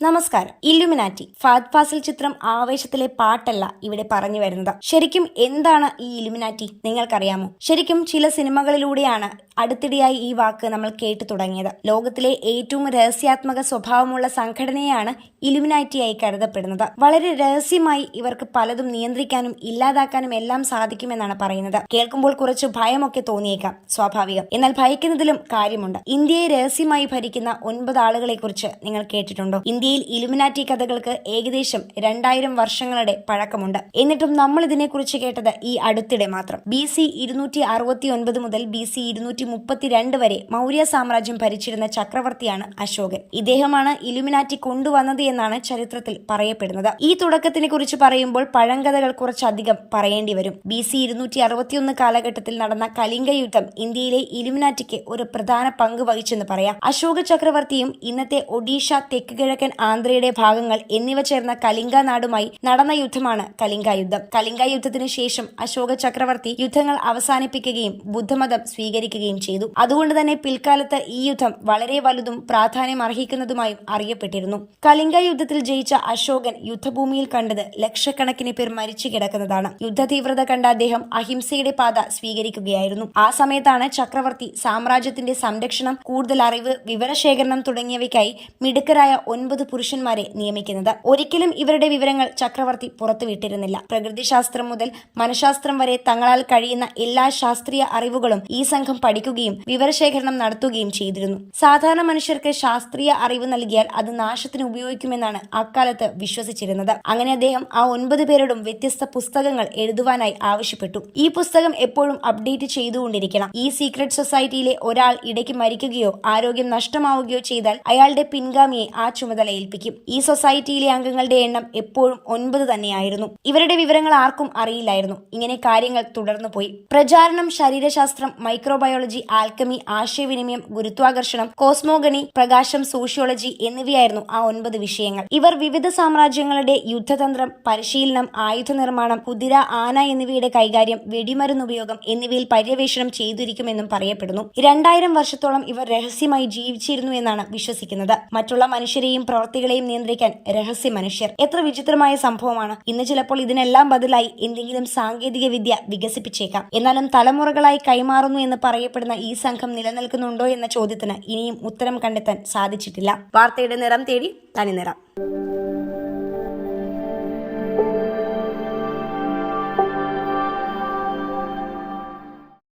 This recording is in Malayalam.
നമസ്കാരം. ഇല്ലുമിനാറ്റി ഫാദ് ഫാസിൽ ചിത്രം ആവേശത്തിലെ പാട്ടല്ല ഇവിടെ പറഞ്ഞു വരുന്നത്. ശരിക്കും എന്താണ് ഈ ഇലുമിനാറ്റി നിങ്ങൾക്കറിയാമോ? ശരിക്കും ചില സിനിമകളിലൂടെയാണ് അടുത്തിടെയായി ഈ വാക്ക് നമ്മൾ കേട്ടു തുടങ്ങിയത്. ലോകത്തിലെ ഏറ്റവും രഹസ്യാത്മക സ്വഭാവമുള്ള സംഘടനയാണ് ഇലുമിനാറ്റിയായി കരുതപ്പെടുന്നത്. വളരെ രഹസ്യമായി ഇവർക്ക് പലതും നിയന്ത്രിക്കാനും ഇല്ലാതാക്കാനും എല്ലാം സാധിക്കുമെന്നാണ് പറയുന്നത്. കേൾക്കുമ്പോൾ കുറച്ച് ഭയമൊക്കെ തോന്നിയേക്കാം സ്വാഭാവികം. എന്നാൽ ഭയക്കുന്നതിലും കാര്യമുണ്ട്. ഇന്ത്യയെ രഹസ്യമായി ഭരിക്കുന്ന ഒൻപത് ആളുകളെ കുറിച്ച് നിങ്ങൾ കേട്ടിട്ടുണ്ടോ? ഇന്ത്യയിൽ ഇലുമിനാറ്റി കഥകൾക്ക് ഏകദേശം രണ്ടായിരം വർഷങ്ങളുടെ പഴക്കമുണ്ട്. എന്നിട്ടും നമ്മൾ ഇതിനെക്കുറിച്ച് കേട്ടത് ഈ അടുത്തിടെ മാത്രം. ബി സി ഇരുന്നൂറ്റി അറുപത്തി ഒൻപത് മുതൽ ബി സി ഇരുന്നൂറ്റി മുപ്പത്തിരണ്ട് വരെ മൗര്യ സാമ്രാജ്യം ഭരിച്ചിരുന്ന ചക്രവർത്തിയാണ് അശോകൻ. ഇദ്ദേഹമാണ് ഇലുമിനാറ്റി കൊണ്ടുവന്നത് എന്നാണ് ചരിത്രത്തിൽ പറയപ്പെടുന്നത്. ഈ തുടക്കത്തിനെ കുറിച്ച് പറയുമ്പോൾ പഴങ്കഥകൾ കുറച്ചധികം പറയേണ്ടി വരും. ബി സി ഇരുന്നൂറ്റി അറുപത്തിയൊന്ന് കാലഘട്ടത്തിൽ നടന്ന കലിംഗ യുദ്ധം ഇന്ത്യയിലെ ഇലുമിനാറ്റിക്ക് ഒരു പ്രധാന പങ്ക് വഹിച്ചെന്ന് പറയാം. അശോക ചക്രവർത്തിയും ഇന്നത്തെ ഒഡീഷ തെക്ക് കിഴക്കൻ ആന്ധ്രയുടെ ഭാഗങ്ങൾ എന്നിവ ചേർന്ന കലിംഗ നാടുമായി നടന്ന യുദ്ധമാണ് കലിംഗ യുദ്ധം. കലിംഗ യുദ്ധത്തിന് ശേഷം അശോക ചക്രവർത്തി യുദ്ധങ്ങൾ അവസാനിപ്പിക്കുകയും ബുദ്ധമതം സ്വീകരിക്കുകയും ചെയ്തു. അതുകൊണ്ട് തന്നെ പിൽക്കാലത്ത് ഈ യുദ്ധം വളരെ വലുതും പ്രാധാന്യം അർഹിക്കുന്നതുമായും അറിയപ്പെട്ടിരുന്നു. കലിംഗ യുദ്ധത്തിൽ ജയിച്ച അശോകൻ യുദ്ധഭൂമിയിൽ കണ്ടത് ലക്ഷക്കണക്കിന് പേർ മരിച്ചു കിടക്കുന്നതാണ്. യുദ്ധ തീവ്രത കണ്ട അദ്ദേഹം അഹിംസയുടെ പാത സ്വീകരിക്കുകയായിരുന്നു. ആ സമയത്താണ് ചക്രവർത്തി സാമ്രാജ്യത്തിന്റെ സംരക്ഷണം കൂടുതൽ അറിവ് വിവരശേഖരണം തുടങ്ങിയവയ്ക്കായി മിടുക്കരായ ഒൻപത് പുരുഷന്മാരെ നിയമിക്കുന്നത്. ഒരിക്കലും ഇവരുടെ വിവരങ്ങൾ ചക്രവർത്തി പുറത്തുവിട്ടിരുന്നില്ല. പ്രകൃതിശാസ്ത്രം മുതൽ മനഃശാസ്ത്രം വരെ തങ്ങളാൽ കഴിയുന്ന എല്ലാ ശാസ്ത്രീയ അറിവുകളും ഈ സംഘം പഠിക്കുകയും വിവരശേഖരണം നടത്തുകയും ചെയ്തിരുന്നു. സാധാരണ മനുഷ്യർക്ക് ശാസ്ത്രീയ അറിവ് നൽകിയാൽ അത് നാശത്തിന് ഉപയോഗിക്കുമെന്നാണ് അക്കാലത്ത് വിശ്വസിച്ചിരുന്നത്. അങ്ങനെ അദ്ദേഹം ആ ഒൻപത് പേരോടും വ്യത്യസ്ത പുസ്തകങ്ങൾ എഴുതുവാനായി ആവശ്യപ്പെട്ടു. ഈ പുസ്തകം എപ്പോഴും അപ്ഡേറ്റ് ചെയ്തുകൊണ്ടിരിക്കണം. ഈ സീക്രട്ട് സൊസൈറ്റിയിലെ ഒരാൾ ഇടയ്ക്ക് മരിക്കുകയോ ആരോഗ്യം നഷ്ടമാവുകയോ ചെയ്താൽ അയാളുടെ പിൻഗാമിയെ ആ ചുമതല ഏൽപ്പിക്കും. ഈ സൊസൈറ്റിയിലെ അംഗങ്ങളുടെ എണ്ണം എപ്പോഴും ഒൻപത് തന്നെയായിരുന്നു. ഇവരുടെ വിവരങ്ങൾ ആർക്കും അറിയില്ലായിരുന്നു. ഇങ്ങനെ കാര്യങ്ങൾ തുടർന്നു പോയി. പ്രചാരണം ശരീരശാസ്ത്രം മൈക്രോബയോളജി ആൽക്കമി ആശയവിനിമയം ഗുരുത്വാകർഷണം കോസ്മോഗണി പ്രകാശം സോഷ്യോളജി എന്നിവയായിരുന്നു ആ ഒൻപത് വിഷയങ്ങൾ. ഇവർ വിവിധ സാമ്രാജ്യങ്ങളുടെ യുദ്ധതന്ത്രം പരിശീലനം ആയുധ നിർമ്മാണം കുതിര ആന എന്നിവയുടെ കൈകാര്യം വെടിമരുന്ന് ഉപയോഗം എന്നിവയിൽ പര്യവേഷണം ചെയ്തിരിക്കുമെന്നും പറയപ്പെടുന്നു. രണ്ടായിരം വർഷത്തോളം ഇവർ രഹസ്യമായി ജീവിച്ചിരുന്നു എന്നാണ് വിശ്വസിക്കുന്നത്. മറ്റുള്ള മനുഷ്യരെയും പ്രവർത്തികളെയും നിയന്ത്രിക്കാൻ രഹസ്യ മനുഷ്യർ. എത്ര വിചിത്രമായ സംഭവമാണ്. ഇന്ന് ചിലപ്പോൾ ഇതിനെല്ലാം ബദലായി എന്തെങ്കിലും സാങ്കേതിക വിദ്യ വികസിപ്പിച്ചേക്കാം. എന്നാലും തലമുറകളായി കൈമാറുന്നു എന്ന് പറയപ്പെടുന്ന ഈ സംഘം നിലനിൽക്കുന്നുണ്ടോ എന്ന ചോദ്യത്തിന് ഇനിയും ഉത്തരം കണ്ടെത്താൻ സാധിച്ചിട്ടില്ല. വാർത്തയുടെ നിറം തേടി തനി നിറം